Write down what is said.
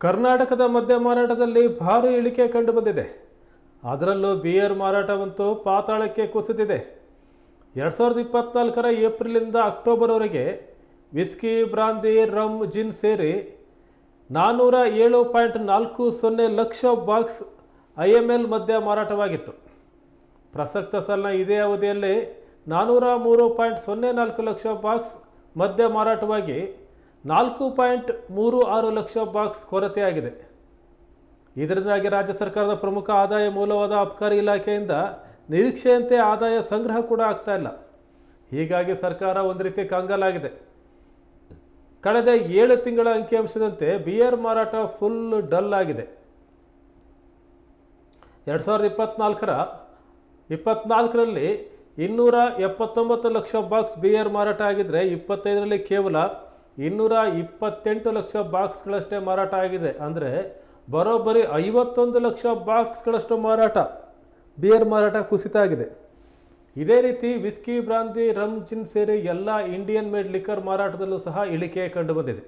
ಕರ್ನಾಟಕದ ಮದ್ಯ ಮಾರಾಟದಲ್ಲಿ ಭಾರಿ ಇಳಿಕೆ ಕಂಡುಬಂದಿದೆ. ಅದರಲ್ಲೂ ಬಿಯರ್ ಮಾರಾಟವಂತೂ ಪಾತಾಳಕ್ಕೆ ಕುಸಿದಿದೆ. ಎರಡು ಸಾವಿರದ ಇಪ್ಪತ್ನಾಲ್ಕರ ಏಪ್ರಿಲಿಂದ ಅಕ್ಟೋಬರ್ವರೆಗೆ ವಿಸ್ಕಿ, ಬ್ರಾಂದಿ ರಮ್ ಜಿನ್ ಸೇರಿ ನಾನ್ನೂರ ಏಳು ಪಾಯಿಂಟ್ ನಾಲ್ಕು ಸೊನ್ನೆ lakh box I M L ಮದ್ಯ ಮಾರಾಟವಾಗಿತ್ತು. ಪ್ರಸಕ್ತ ಸಾಲಿನ ಇದೇ ಅವಧಿಯಲ್ಲಿ ನಾನ್ನೂರ ಮೂರು ಪಾಯಿಂಟ್ ಸೊನ್ನೆ ನಾಲ್ಕು ಲಕ್ಷ ಬಾಕ್ಸ್ ಮದ್ಯ ಮಾರಾಟವಾಗಿ ನಾಲ್ಕು ಪಾಯಿಂಟ್ ಮೂರು ಆರು ಲಕ್ಷ ಬಾಕ್ಸ್ ಕೊರತೆಯಾಗಿದೆ. ಇದರಿಂದಾಗಿ ರಾಜ್ಯ ಸರ್ಕಾರದ ಪ್ರಮುಖ ಆದಾಯ ಮೂಲವಾದ ಅಬಕಾರಿ ಇಲಾಖೆಯಿಂದ ನಿರೀಕ್ಷೆಯಂತೆ ಆದಾಯ ಸಂಗ್ರಹ ಕೂಡ ಆಗ್ತಾ ಇಲ್ಲ. ಹೀಗಾಗಿ ಸರ್ಕಾರ ಒಂದು ರೀತಿ ಕಂಗಾಲಾಗಿದೆ. ಕಳೆದ ಏಳು ತಿಂಗಳ ಅಂಕಿಅಂಶದಂತೆ ಬಿಯರ್ ಮಾರಾಟ ಫುಲ್ ಡಲ್ ಆಗಿದೆ. ಎರಡು ಸಾವಿರದ ಇಪ್ಪತ್ನಾಲ್ಕರ, ಇಪ್ಪತ್ನಾಲ್ಕರಲ್ಲಿ ಇನ್ನೂರ ಎಪ್ಪತ್ತೊಂಬತ್ತು ಲಕ್ಷ ಬಾಕ್ಸ್ ಬಿಯರ್ ಮಾರಾಟ ಆಗಿದ್ದರೆ ಇಪ್ಪತ್ತೈದರಲ್ಲಿ ಕೇವಲ ಇನ್ನೂರ ಇಪ್ಪತ್ತೆಂಟು ಲಕ್ಷ ಬಾಕ್ಸ್ಗಳಷ್ಟೇ ಮಾರಾಟ ಆಗಿದೆ. ಅಂದರೆ ಬರೋಬ್ಬರಿ ಐವತ್ತೊಂದು ಲಕ್ಷ ಬಾಕ್ಸ್ಗಳಷ್ಟು ಮಾರಾಟ, ಬಿಯರ್ ಮಾರಾಟ ಕುಸಿತ ಆಗಿದೆ. ಇದೇ ರೀತಿ ವಿಸ್ಕಿ ಬ್ರಾಂದಿ ರಮ್ ಜಿನ್ ಸೇರಿ ಎಲ್ಲ ಇಂಡಿಯನ್ ಮೇಡ್ ಲಿಕ್ಕರ್ ಮಾರಾಟದಲ್ಲೂ ಸಹ ಇಳಿಕೆ ಕಂಡುಬಂದಿದೆ